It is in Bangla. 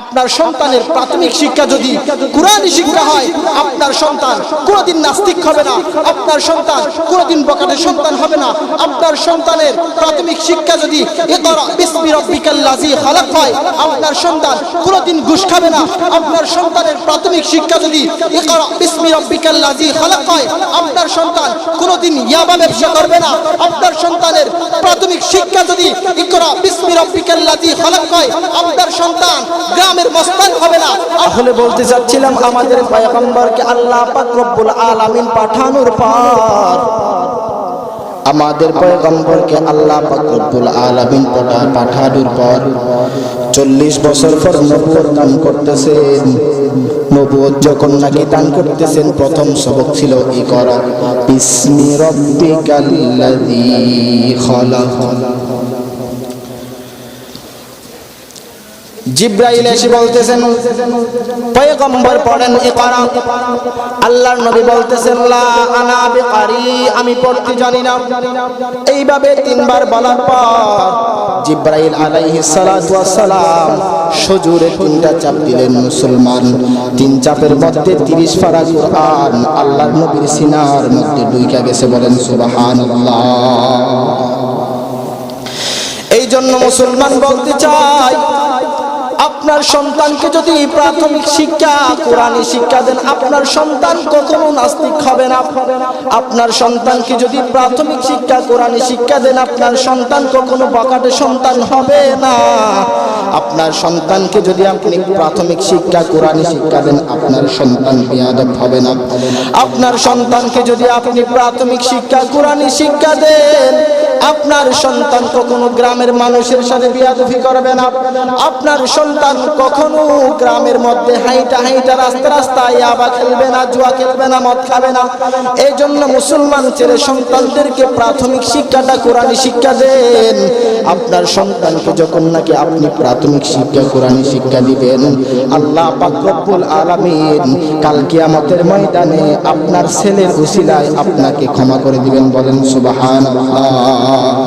আপনার সন্তানের প্রাথমিক শিক্ষা যদি কোরআনী শিক্ষা হয়, আপনার সন্তান কোনোদিন নাস্তিক হবে না। আপনার সন্তান কোনোদিন বকাটের সন্তান হবে না। আপনার সন্তানের প্রাথমিক শিক্ষা যদি খালাক হয়, আপনার সন্তান কোনোদিন ঘুষ খাবে না। আপনার সন্তানের প্রাথমিক শিক্ষা যদি খালাক হয়, আপনার সন্তান কোনোদিন ইয়াবা ব্যবসা করবে না। আপনার সন্তানের প্রাথমিক শিক্ষা যদি ইকরা বিসমি রাব্বিকাল্লাযী খালাক হয়, আপনার সন্তান গ্রামের মস্তান হবে না। তাহলে বলতে চাচ্ছিলাম, আমাদের পয়গম্বরকে আল্লাহ পাক রব্বুল আলামিন পাঠানোর পর আমাদের পয়গম্বরকে আল্লাহ পাক রব্বুল আলামিন পাঠা পাঠানোর পর চল্লিশ বছর পর নবুয়ত দান করতেছেন। নবুয়ত যখন নাকি দান করতেছেন, প্রথম সবক ছিল ই করা? বিসমি রব্বিকাল্লাযী খালাক। জিব্রাইল এসে বলতেছেন, পয়গম্বর পড়েন ইকরা আল্লাহর নবী বলতেছেন, লা আনা বিকারি, আমি পড়তে জানি না। এইভাবে তিনবার বলার পর জিব্রাইল আলাইহিস সালাতু ওয়াস সালাম সজুরে তিনটা চাপ দিলেন মুসলমান। তিন চাপের মধ্যে 30 পারা কুরআন আল্লাহর নবীর সিনার মধ্যে ঢুইকা গেছে বলেন, সুবহানাল্লাহ। এই জন্য মুসলমান বলতে চাই আপনার সন্তানকে যদি প্রাথমিক শিক্ষা, কোরআনী শিক্ষা দেন, আপনার সন্তান কখনো নাস্তিক হবে না। আপনার সন্তানকে যদি প্রাথমিক শিক্ষা, কোরআনী শিক্ষা দেন, আপনার সন্তান কখনো বকাটে সন্তান হবে না। আপনার সন্তানকে যদি আপনি প্রাথমিক শিক্ষা, কোরআনী শিক্ষা দেন, আপনার সন্তান বিয়াদব হবে না। আপনার সন্তানকে যদি আপনি প্রাথমিক শিক্ষা, কোরআনী শিক্ষা দেন আপনার সন্তান কখনো গ্রামের মানুষের সাথে বিয়াদফি করবে না। আপনার সন্তান কখনো গ্রামের মধ্যে হাইটা হাইটা রাস্তা রাস্তায় আবা খেলবে না, জুয়া খেলবে না, মদ খাবে না। এই জন্য মুসলমান ছেলে সন্তানদেরকে প্রাথমিক শিক্ষাটা কোরআনী শিক্ষা দেন। আপনার সন্তানকে যখন নাকি আপনি প্রাথমিক শিক্ষা, কোরআনী শিক্ষা দিবেন, আল্লাহ পাক রব্বুল আলামিন কাল কিয়ামতের ময়দানে আপনার ছেলের উসিলায় আপনাকে ক্ষমা করে দিবেন বলেন, সুবহানাল্লাহ। Ah.